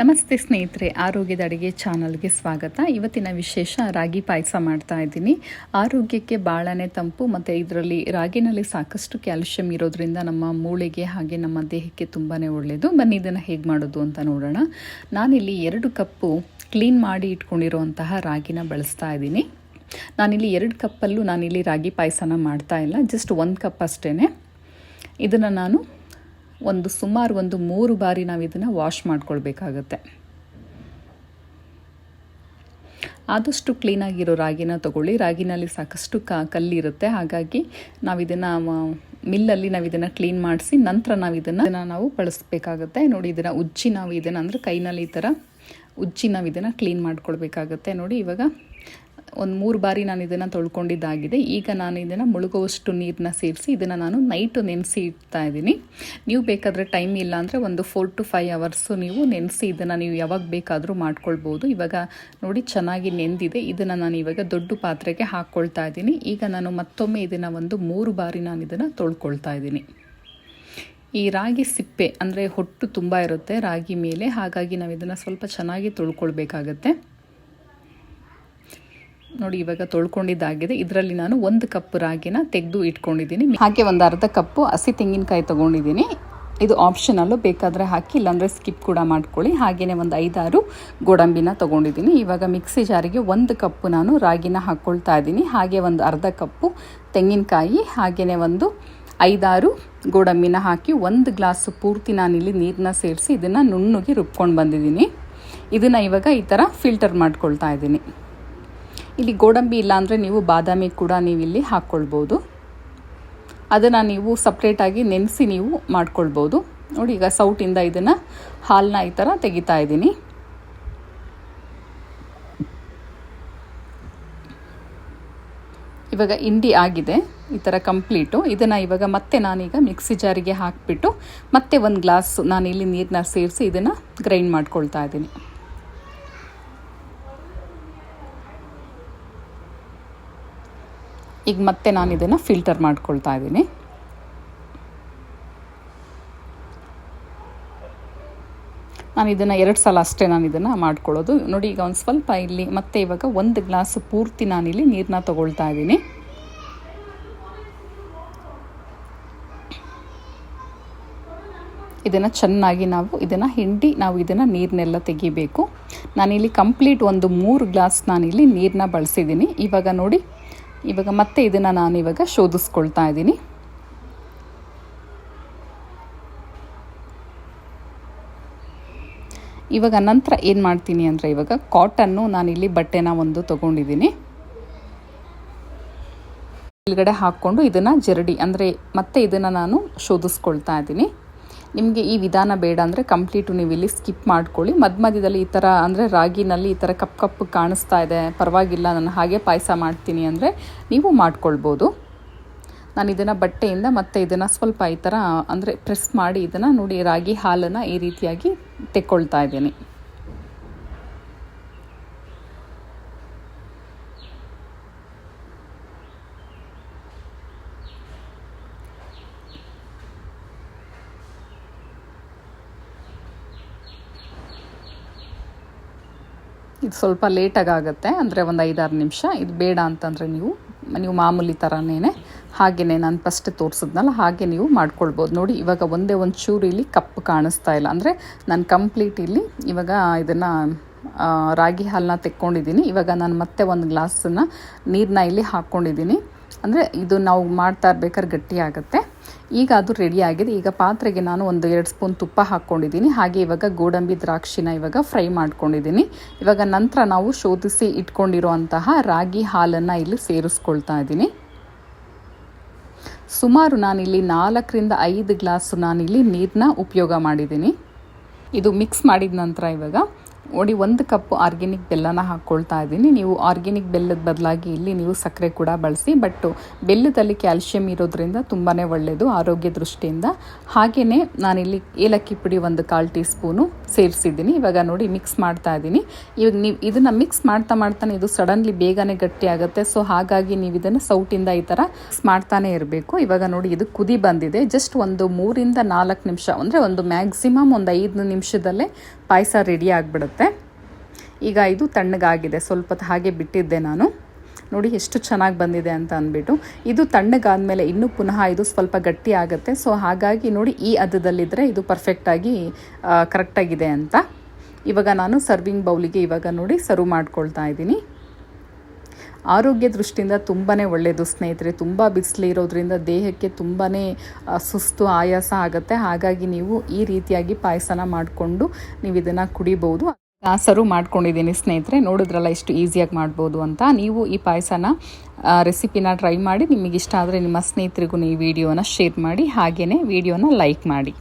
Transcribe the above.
ನಮಸ್ತೆ ಸ್ನೇಹಿತರೆ, ಆರೋಗ್ಯದ ಅಡುಗೆ ಚಾನಲ್ಗೆ ಸ್ವಾಗತ. ಇವತ್ತಿನ ವಿಶೇಷ ರಾಗಿ ಪಾಯಸ ಮಾಡ್ತಾ ಇದ್ದೀನಿ. ಆರೋಗ್ಯಕ್ಕೆ ಭಾಳನೇ ತಂಪು, ಮತ್ತು ಇದರಲ್ಲಿ ರಾಗಿನಲ್ಲಿ ಸಾಕಷ್ಟು ಕ್ಯಾಲ್ಶಿಯಂ ಇರೋದ್ರಿಂದ ನಮ್ಮ ಮೂಳೆಗೆ ಹಾಗೆ ನಮ್ಮ ದೇಹಕ್ಕೆ ತುಂಬಾ ಒಳ್ಳೆಯದು ಬನ್ನಿ, ಇದನ್ನು ಹೇಗೆ ಮಾಡೋದು ಅಂತ ನೋಡೋಣ. ನಾನಿಲ್ಲಿ ಎರಡು ಕಪ್ಪು ಕ್ಲೀನ್ ಮಾಡಿ ಇಟ್ಕೊಂಡಿರುವಂತಹ ರಾಗಿನ ಬಳಸ್ತಾ ಇದ್ದೀನಿ. ನಾನಿಲ್ಲಿ ಎರಡು ಕಪ್ಪಲ್ಲೂ ನಾನಿಲ್ಲಿ ರಾಗಿ ಪಾಯಸನ ಮಾಡ್ತಾ ಇಲ್ಲ. ಜಸ್ಟ್ ಒಂದು ಕಪ್ ಅಷ್ಟೇ ಇದನ್ನು ನಾನು ಒಂದು ಸುಮಾರು ಒಂದು ಮೂರು ಬಾರಿ ನಾವು ಇದನ್ನು ವಾಶ್ ಮಾಡ್ಕೊಳ್ಬೇಕಾಗತ್ತೆ. ಆದಷ್ಟು ಕ್ಲೀನಾಗಿರೋ ರಾಗಿನ ತಗೊಳ್ಳಿ. ರಾಗಿನಲ್ಲಿ ಸಾಕಷ್ಟು ಕ, ಕಲ್ಲಿರುತ್ತೆ. ಹಾಗಾಗಿ ನಾವು ಇದನ್ನು ಮಿಲ್ಲಲ್ಲಿ ನಾವು ಇದನ್ನು ಕ್ಲೀನ್ ಮಾಡಿಸಿ ನಂತರ ನಾವು ಇದನ್ನು ನಾವು ಬಳಸಬೇಕಾಗುತ್ತೆ. ನೋಡಿ ಇದನ್ನು ಉಜ್ಜಿ ನಾವು ಇದನ್ನು ಅಂದರೆ ಕೈನಲ್ಲಿ ಈ ಥರ ಉಜ್ಜಿ ನಾವು ಇದನ್ನು ಕ್ಲೀನ್ ಮಾಡ್ಕೊಳ್ಬೇಕಾಗತ್ತೆ. ನೋಡಿ ಇವಾಗ ಒಂದು ಮೂರು ಬಾರಿ ನಾನು ಇದನ್ನು ತೊಳ್ಕೊಂಡಿದ್ದಾಗಿದೆ. ಈಗ ನಾನು ಇದನ್ನು ಮುಳುಗುವಷ್ಟು ನೀರನ್ನ ಸೇರಿಸಿ ಇದನ್ನು ನಾನು ನೈಟು ನೆನೆಸಿ ಇಡ್ತಾ ಇದ್ದೀನಿ. ನೀವು ಬೇಕಾದರೆ ಟೈಮ್ ಇಲ್ಲ ಅಂದರೆ ಒಂದು ಫೋರ್ ಟು ಫೈವ್ ಅವರ್ಸು ನೀವು ನೆನೆಸಿ ಇದನ್ನು ನೀವು ಯಾವಾಗ ಬೇಕಾದರೂ ಮಾಡ್ಕೊಳ್ಬೋದು. ಇವಾಗ ನೋಡಿ ಚೆನ್ನಾಗಿ ನೆಂದಿದೆ. ಇದನ್ನು ನಾನು ಇವಾಗ ದೊಡ್ಡ ಪಾತ್ರೆಗೆ ಹಾಕ್ಕೊಳ್ತಾ ಇದ್ದೀನಿ. ಈಗ ನಾನು ಮತ್ತೊಮ್ಮೆ ಇದನ್ನು ಒಂದು ಮೂರು ಬಾರಿ ನಾನು ಇದನ್ನು ತೊಳ್ಕೊಳ್ತಾ ಇದ್ದೀನಿ. ಈ ರಾಗಿ ಸಿಪ್ಪೆ ಅಂದರೆ ಹೊಟ್ಟು ತುಂಬ ಇರುತ್ತೆ ರಾಗಿ ಮೇಲೆ. ಹಾಗಾಗಿ ನಾವು ಇದನ್ನು ಸ್ವಲ್ಪ ಚೆನ್ನಾಗಿ ತೊಳ್ಕೊಳ್ಬೇಕಾಗತ್ತೆ. ನೋಡಿ, ಇವಾಗ ತೊಳ್ಕೊಂಡಿದ್ದಾಗಿದೆ. ಇದರಲ್ಲಿ ನಾನು ಒಂದು ಕಪ್ ರಾಗಿನ ತೆಗೆದು ಇಟ್ಕೊಂಡಿದ್ದೀನಿ. ಹಾಗೆ ಒಂದು ಅರ್ಧ ಕಪ್ಪು ಹಸಿ ತೆಂಗಿನಕಾಯಿ ತೊಗೊಂಡಿದ್ದೀನಿ. ಇದು ಆಪ್ಷನಲ್ಲು ಬೇಕಾದರೆ ಹಾಕಿ, ಇಲ್ಲಾಂದರೆ ಸ್ಕಿಪ್ ಕೂಡ ಮಾಡ್ಕೊಳ್ಳಿ. ಹಾಗೆಯೇ ಒಂದು ಐದಾರು ಗೋಡಂಬಿನ ತೊಗೊಂಡಿದ್ದೀನಿ. ಇವಾಗ ಮಿಕ್ಸಿ ಜಾರಿಗೆ ಒಂದು ಕಪ್ಪು ನಾನು ರಾಗಿನ ಹಾಕ್ಕೊಳ್ತಾ ಇದ್ದೀನಿ. ಹಾಗೆ ಒಂದು ಅರ್ಧ ಕಪ್ಪು ತೆಂಗಿನಕಾಯಿ ಹಾಗೆಯೇ ಒಂದು ಐದಾರು ಗೋಡಂಬಿನ ಹಾಕಿ, ಒಂದು ಗ್ಲಾಸ್ ಪೂರ್ತಿ ನಾನಿಲ್ಲಿ ನೀರನ್ನ ಸೇರಿಸಿ ಇದನ್ನು ನುಣ್ಣಗೆ ರುಬ್ಕೊಂಡು ಬಂದಿದ್ದೀನಿ. ಇದನ್ನು ಇವಾಗ ಈ ಥರ ಫಿಲ್ಟರ್ ಮಾಡ್ಕೊಳ್ತಾ ಇದ್ದೀನಿ. ಇಲ್ಲಿ ಗೋಡಂಬಿ ಇಲ್ಲ ಅಂದರೆ ನೀವು ಬಾದಾಮಿ ಕೂಡ ನೀವು ಇಲ್ಲಿ ಹಾಕ್ಕೊಳ್ಬೋದು. ಅದನ್ನು ನೀವು ಸಪ್ರೇಟಾಗಿ ನೆನೆಸಿ ನೀವು ಮಾಡ್ಕೊಳ್ಬೋದು. ನೋಡಿ, ಈಗ ಸೌಟಿಂದ ಇದನ್ನು ಹಾಲನ್ನ ಈ ಥರ ತೆಗಿತಾ ಇದ್ದೀನಿ. ಇವಾಗ ಇಂಡಿ ಆಗಿದೆ, ಈ ಥರ ಕಂಪ್ಲೀಟು ಇದನ್ನು ಇವಾಗ ಮತ್ತೆ ನಾನೀಗ ಮಿಕ್ಸಿ ಜಾರಿಗೆ ಹಾಕಿಬಿಟ್ಟು ಮತ್ತೆ ಒಂದು ಗ್ಲಾಸ್ ಇಲ್ಲಿ ನೀರನ್ನ ಸೇರಿಸಿ ಇದನ್ನು ಗ್ರೈಂಡ್ ಮಾಡ್ಕೊಳ್ತಾ ಇದ್ದೀನಿ. ಈಗ ಮತ್ತೆ ನಾನು ಇದನ್ನು ಫಿಲ್ಟರ್ ಮಾಡ್ಕೊಳ್ತಾ ಇದ್ದೀನಿ. ನಾನು ಇದನ್ನು ಎರಡು ಸಲ ಅಷ್ಟೇ ನಾನು ಇದನ್ನು ಮಾಡ್ಕೊಳ್ಳೋದು. ನೋಡಿ, ಈಗ ಒಂದು ಸ್ವಲ್ಪ ಇಲ್ಲಿ ಮತ್ತೆ ಇವಾಗ ಒಂದು ಗ್ಲಾಸ್ ಪೂರ್ತಿ ನಾನಿಲ್ಲಿ ನೀರನ್ನ ತಗೊಳ್ತಾ ಇದ್ದೀನಿ. ಇದನ್ನು ಚೆನ್ನಾಗಿ ನಾವು, ಇದನ್ನು ಹಿಂಡಿ ನಾವು ಇದನ್ನು ನೀರನ್ನೆಲ್ಲ ತೆಗಿಬೇಕು. ನಾನಿಲ್ಲಿ ಕಂಪ್ಲೀಟ್ ಒಂದು ಮೂರು ಗ್ಲಾಸ್ ನಾನಿಲ್ಲಿ ನೀರನ್ನ ಬಳಸಿದ್ದೀನಿ. ಇವಾಗ ನೋಡಿ ಇವಾಗ ಮತ್ತೆ ಇದನ್ನು ನಾನು ಇವಾಗ ಶೋಧಿಸ್ಕೊಳ್ತಾ ಇದ್ದೀನಿ. ಇವಾಗ ನಂತರ ಏನು ಮಾಡ್ತೀನಿ ಅಂದರೆ ಇವಾಗ ಕಾಟನ್ನು ನಾನಿಲ್ಲಿ ಬಟ್ಟೆನ ಒಂದು ತೊಗೊಂಡಿದ್ದೀನಿ. ಕೆಳಗಡೆ ಹಾಕ್ಕೊಂಡು ಇದನ್ನು ಜರಡಿ ಅಂದರೆ ಮತ್ತೆ ಇದನ್ನು ನಾನು ಶೋಧಿಸ್ಕೊಳ್ತಾ ಇದ್ದೀನಿ. ನಿಮಗೆ ಈ ವಿಧಾನ ಬೇಡ ಅಂದರೆ ಕಂಪ್ಲೀಟು ನೀವು ಇಲ್ಲಿ ಸ್ಕಿಪ್ ಮಾಡ್ಕೊಳ್ಳಿ. ಮಧ್ಯ ಮಧ್ಯದಲ್ಲಿ ಈ ಥರ ಅಂದರೆ ರಾಗಿನಲ್ಲಿ ಈ ಥರ ಕಪ್ ಕಪ್ಪು ಕಾಣಿಸ್ತಾ ಇದೆ, ಪರವಾಗಿಲ್ಲ, ನಾನು ಹಾಗೆ ಪಾಯಸ ಮಾಡ್ತೀನಿ ಅಂದರೆ ನೀವು ಮಾಡ್ಕೊಳ್ಬೋದು. ನಾನು ಇದನ್ನು ಬಟ್ಟೆಯಿಂದ ಮತ್ತೆ ಇದನ್ನು ಸ್ವಲ್ಪ ಈ ಥರ ಅಂದರೆ ಪ್ರೆಸ್ ಮಾಡಿ ಇದನ್ನು ನೋಡಿ ರಾಗಿ ಹಾಲನ್ನು ಈ ರೀತಿಯಾಗಿ ತೆಕ್ಕೊಳ್ತಾ ಇದ್ದೀನಿ. ಇದು ಸ್ವಲ್ಪ ಲೇಟಾಗಿ ಆಗುತ್ತೆ ಅಂದರೆ ಒಂದು ಐದಾರು ನಿಮಿಷ. ಇದು ಬೇಡ ಅಂತಂದರೆ ನೀವು ನೀವು ಮಾಮೂಲಿ ಥರನೇ ಹಾಗೆಯೇ ನಾನು ಫಸ್ಟ್ ತೋರಿಸಿದ್ನಲ್ಲ, ಹಾಗೆ ನೀವು ಮಾಡ್ಕೊಳ್ಬೋದು. ನೋಡಿ, ಇವಾಗ ಒಂದೇ ಒಂದು ಚೂರು ಇಲ್ಲಿ ಕಪ್ಪು ಕಾಣಿಸ್ತಾ ಇಲ್ಲ. ಅಂದರೆ ನಾನು ಕಂಪ್ಲೀಟ್ ಇಲ್ಲಿ ಇವಾಗ ಇದನ್ನು ರಾಗಿ ಹಾಲನ್ನ ತೆಕ್ಕೊಂಡಿದ್ದೀನಿ. ಇವಾಗ ನಾನು ಮತ್ತೆ ಒಂದು ಗ್ಲಾಸನ್ನು ನೀರನ್ನ ಇಲ್ಲಿ ಹಾಕ್ಕೊಂಡಿದ್ದೀನಿ ಅಂದರೆ ಇದು ನಾವು ಮಾಡ್ತಾ ಇರ್ಬೇಕಾದ್ರೆ ಗಟ್ಟಿ ಆಗುತ್ತೆ. ಈಗ ಅದು ರೆಡಿ ಆಗಿದೆ. ಈಗ ಪಾತ್ರೆಗೆ ನಾನು ಒಂದು ಎರಡು ಸ್ಪೂನ್ ತುಪ್ಪ ಹಾಕ್ಕೊಂಡಿದ್ದೀನಿ. ಹಾಗೆ ಇವಾಗ ಗೋಡಂಬಿ ದ್ರಾಕ್ಷಿನ ಇವಾಗ ಫ್ರೈ ಮಾಡ್ಕೊಂಡಿದ್ದೀನಿ. ಇವಾಗ ನಂತರ ನಾವು ಶೋಧಿಸಿ ಇಟ್ಕೊಂಡಿರುವಂತಹ ರಾಗಿ ಹಾಲನ್ನು ಇಲ್ಲಿ ಸೇರಿಸ್ಕೊಳ್ತಾ ಇದ್ದೀನಿ. ಸುಮಾರು ನಾನಿಲ್ಲಿ ನಾಲ್ಕರಿಂದ ಐದು ಗ್ಲಾಸು ನಾನಿಲ್ಲಿ ನೀರನ್ನ ಉಪಯೋಗ ಮಾಡಿದ್ದೀನಿ. ಇದು ಮಿಕ್ಸ್ ಮಾಡಿದ ನಂತರ ಇವಾಗ ನೋಡಿ, ಒಂದು ಕಪ್ಪು ಆರ್ಗ್ಯಾನಿಕ್ ಬೆಲ್ಲನ ಹಾಕ್ಕೊಳ್ತಾ ಇದ್ದೀನಿ. ನೀವು ಆರ್ಗ್ಯಾನಿಕ್ ಬೆಲ್ಲದ ಬದಲಾಗಿ ಇಲ್ಲಿ ನೀವು ಸಕ್ಕರೆ ಕೂಡ ಬಳಸಿ ಬಟ್ ಬೆಲ್ಲದಲ್ಲಿ ಕ್ಯಾಲ್ಶಿಯಂ ಇರೋದ್ರಿಂದ ತುಂಬಾ ಒಳ್ಳೆಯದು ಆರೋಗ್ಯ ದೃಷ್ಟಿಯಿಂದ. ಹಾಗೆಯೇ ನಾನಿಲ್ಲಿ ಏಲಕ್ಕಿ ಪುಡಿ ಒಂದು ಕಾಲು ಟೀ ಸ್ಪೂನು ಸೇರಿಸಿದ್ದೀನಿ. ಇವಾಗ ನೋಡಿ, ಮಿಕ್ಸ್ ಮಾಡ್ತಾ ಇದ್ದೀನಿ. ಇವಾಗ ನೀವು ಇದನ್ನು ಮಿಕ್ಸ್ ಮಾಡ್ತಾ ಮಾಡ್ತಾನೆ ಇದು ಸಡನ್ಲಿ ಬೇಗನೆ ಗಟ್ಟಿ ಆಗುತ್ತೆ. ಸೊ, ಹಾಗಾಗಿ ನೀವು ಇದನ್ನು ಸೌಟಿಂದ ಈ ಥರ ಮಾಡ್ತಾನೆ ಇರಬೇಕು. ಇವಾಗ ನೋಡಿ, ಇದು ಕುದಿ ಬಂದಿದೆ. ಜಸ್ಟ್ ಒಂದು ಮೂರಿಂದ ನಾಲ್ಕು ನಿಮಿಷ, ಅಂದರೆ ಒಂದು ಮ್ಯಾಕ್ಸಿಮಮ್ ಒಂದು ಐದು ನಿಮಿಷದಲ್ಲೇ ಪಾಯಸ ರೆಡಿ ಆಗಿಬಿಡುತ್ತೆ. ಈಗ ಇದು ತಣ್ಣಗಾಗಿದೆ. ಸ್ವಲ್ಪ ಹಾಗೆ ಬಿಟ್ಟಿದ್ದೆ ನಾನು. ನೋಡಿ ಎಷ್ಟು ಚೆನ್ನಾಗಿ ಬಂದಿದೆ ಅಂತ ಅಂದ್ಬಿಟ್ಟು. ಇದು ತಣ್ಣಗಾದಮೇಲೆ ಇನ್ನೂ ಪುನಃ ಇದು ಸ್ವಲ್ಪ ಗಟ್ಟಿ ಆಗುತ್ತೆ. ಸೊ ಹಾಗಾಗಿ ನೋಡಿ ಈ ಹದದಲ್ಲಿದ್ದರೆ ಇದು ಪರ್ಫೆಕ್ಟಾಗಿ ಕರೆಕ್ಟಾಗಿದೆ ಅಂತ. ಇವಾಗ ನಾನು ಸರ್ವಿಂಗ್ ಬೌಲಿಗೆ ಇವಾಗ ನೋಡಿ ಸರ್ವ್ ಮಾಡ್ಕೊಳ್ತಾ ಇದ್ದೀನಿ. ಆರೋಗ್ಯ ದೃಷ್ಟಿಯಿಂದ ತುಂಬಾ ಒಳ್ಳೆಯದು ಸ್ನೇಹಿತರೆ. ತುಂಬ ಬಿಸಿಲು ಇರೋದ್ರಿಂದ ದೇಹಕ್ಕೆ ತುಂಬಾ ಸುಸ್ತು, ಆಯಾಸ ಆಗುತ್ತೆ. ಹಾಗಾಗಿ ನೀವು ಈ ರೀತಿಯಾಗಿ ಪಾಯಸನ ಮಾಡಿಕೊಂಡು ನೀವು ಇದನ್ನು ಕುಡಿಬೋದು. ಸರ್ವ್ ಮಾಡ್ಕೊಂಡಿದ್ದೀನಿ ಸ್ನೇಹಿತರೆ, ನೋಡಿದ್ರಲ್ಲ ಎಷ್ಟು ಈಸಿಯಾಗಿ ಮಾಡ್ಬೋದು ಅಂತ. ನೀವು ಈ ಪಾಯಸನ ರೆಸಿಪಿನ ಟ್ರೈ ಮಾಡಿ ನಿಮಗೆ ಇಷ್ಟ ಆದರೆ ನಿಮ್ಮ ಸ್ನೇಹಿತರಿಗೂ ಈ ವಿಡಿಯೋನ ಶೇರ್ ಮಾಡಿ ಹಾಗೆಯೇ ವಿಡಿಯೋನ ಲೈಕ್ ಮಾಡಿ.